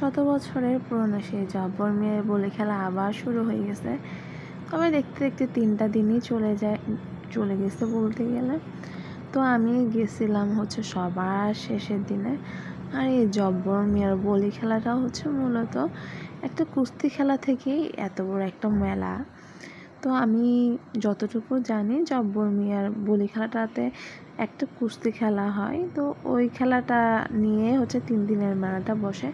শত বছরের পুরনো সেই জব্বর মেয়ের বলে খেলা আবার শুরু হয়ে গেছে। তবে দেখতে দেখতে তিনটা দিনই চলে যায়, চলে গেছে বলতে গেলে। তো আমি গেছিলাম হচ্ছে সবার শেষের দিনে। আর এই জব্বর মেয়ের বলি খেলাটা হচ্ছে মূলত একটা কুস্তি খেলা থেকেই এত বড় একটা মেলা। তো আমি যতটুকু জানি জব্বর মিয়ার বলি খেলাটাতে একটা কুস্তি খেলা হয়। তো ওই খেলাটা নিয়ে হচ্ছে তিন দিনের মেলাটা বসে।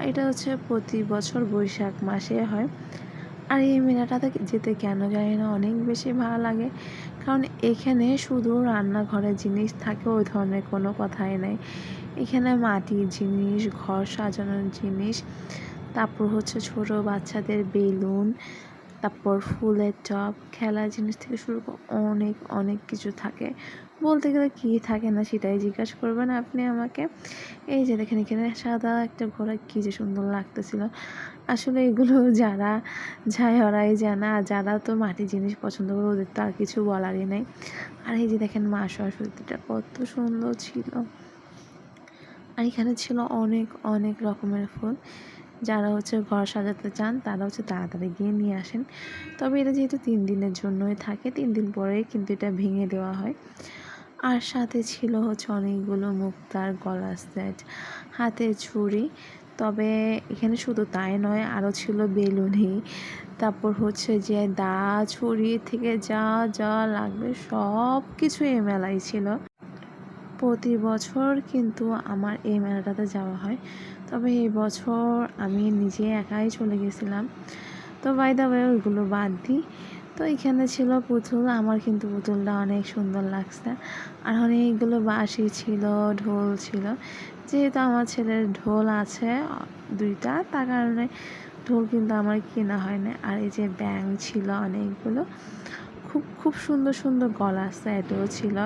এটা হচ্ছে প্রতি বছর বৈশাখ মাসে হয়। আর এই মেলাটাতে যেতে কেন জানি না, অনেক বেশি ভালো লাগে। কারণ এখানে শুধু রান্নাঘরের জিনিস থাকে, ওই ধরনের কোনো কথাই নাই। এখানে মাটির জিনিস, ঘর সাজানোর জিনিস, তারপর হচ্ছে ছোট বাচ্চাদের বেলুন তারপর ফুলের টপ খেলার জিনিস থেকে শুরু করে অনেক অনেক কিছু থাকে। বলতে গেলে কী থাকে না সেটাই জিজ্ঞাসা করবেন আপনি আমাকে। এই যে দেখেন, এখানে সাদা একটা ঘোড়া কী যে সুন্দর লাগতেছিল। আসলে এগুলো যারা যায় ওরাই জানা যারা তো মাটির জিনিস পছন্দ করে ওদের তো আর কিছু বলারই নেই। আর এই যে দেখেন মা সরস্বতীটা কত সুন্দর ছিল। আর এখানে ছিল অনেক অনেক রকমের ফুল। যারা হচ্ছে ঘর সাজাতে চান, তারা হচ্ছে তাড়াতাড়ি গিয়ে নিয়ে আসেন। তবে এটা যেহেতু তিন দিনের জন্যই থাকে, তিন দিন পরেই কিন্তু এটা ভেঙে দেওয়া হয়। আর সাথে ছিল হচ্ছে অনেকগুলো মুক্তার গলা সেট হাতে ছুরি। তবে এখানে শুধু তাই নয়, আরও ছিল বেলুনি। তারপর হচ্ছে যে দা, ছুরি থেকে যা যা লাগবে সব কিছু এই ছিল। প্রতি বছর কিন্তু আমার এই মেলাটাতে যাওয়া হয়। তবে এই বছর আমি নিজে একাই চলে গেছিলাম। তো বাই দা ওইগুলো বাদ দিই। তো এখানে ছিল পুতুল, আমার কিন্তু পুতুলটা অনেক সুন্দর লাগছে। আর অনেকগুলো বাঁশি ছিল, ঢোল ছিল। যেহেতু আমার ছেলের ঢোল আছে দুইটা, তার কারণে ঢোল কিন্তু আমার কেনা হয় না আর এই যে ব্যাং ছিল অনেকগুলো খুব খুব সুন্দর সুন্দর গলা সেটও ছিল।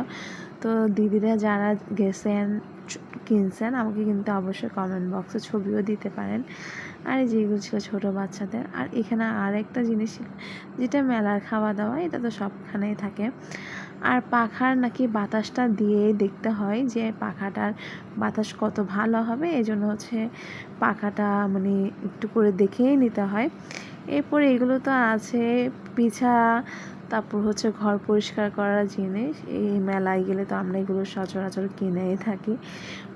তো দিদিরা যারা গেছেন কিনছেন, আমাকে কিন্তু অবশ্যই কমেন্ট বক্সে ছবিও দিতে পারেন। আর যেগুলো ছিল ছোটো বাচ্চাদের। আর এখানে আর একটা জিনিস যেটা মেলার খাওয়া দাওয়া এটা তো সবখানেই থাকে। আর পাখার নাকি বাতাসটা দিয়ে দেখতে হয় যে পাখাটার বাতাস কত ভালো হবে। এই জন্য হচ্ছে পাখাটা মানে একটু করে দেখেই নিতে হয়। এরপরে এগুলো তো আছে পিছা তারপর হচ্ছে ঘর পরিষ্কার করার জিনিস। এই মেলায় গেলে তো আমরা এগুলো সচরাচর কিনেই থাকি।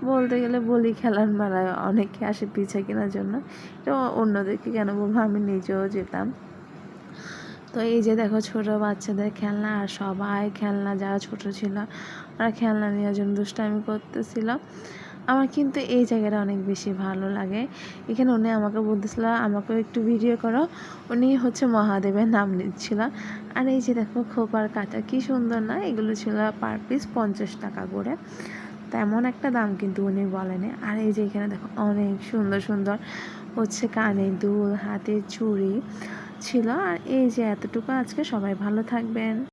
বলতে গেলে বলি খেলার মেলায় অনেকে আসে পিছা কেনার জন্য। তো অন্যদেরকে কেন বলব? আমি নিজেও যেতাম। তো এই যে দেখো ছোট বাচ্চাদের খেলনা আর সবাই খেলনা, যারা ছোট ছিল ওরা খেলনা নেওয়ার জন্য দুষ্টামি করতেছিল। আমার কিন্তু এই জায়গাটা অনেক বেশি ভালো লাগে। এখানে উনি আমাকে বলতেছিল, আমাকেও একটু ভিডিও করো। উনি হচ্ছে মহাদেবের নাম নিচ্ছিল। আর এই যে দেখো খোপার কাটা, কি সুন্দর না? এগুলো ছিল পার পিস পঞ্চাশ টাকা করে। তেমন একটা দাম কিন্তু উনি বলেনি। আর এই যে এখানে দেখো অনেক সুন্দর সুন্দর হচ্ছে কানে দুল হাতে চুড়ি ছিল। আর এই যে এতটুকু আজকে সবাই ভালো থাকবেন।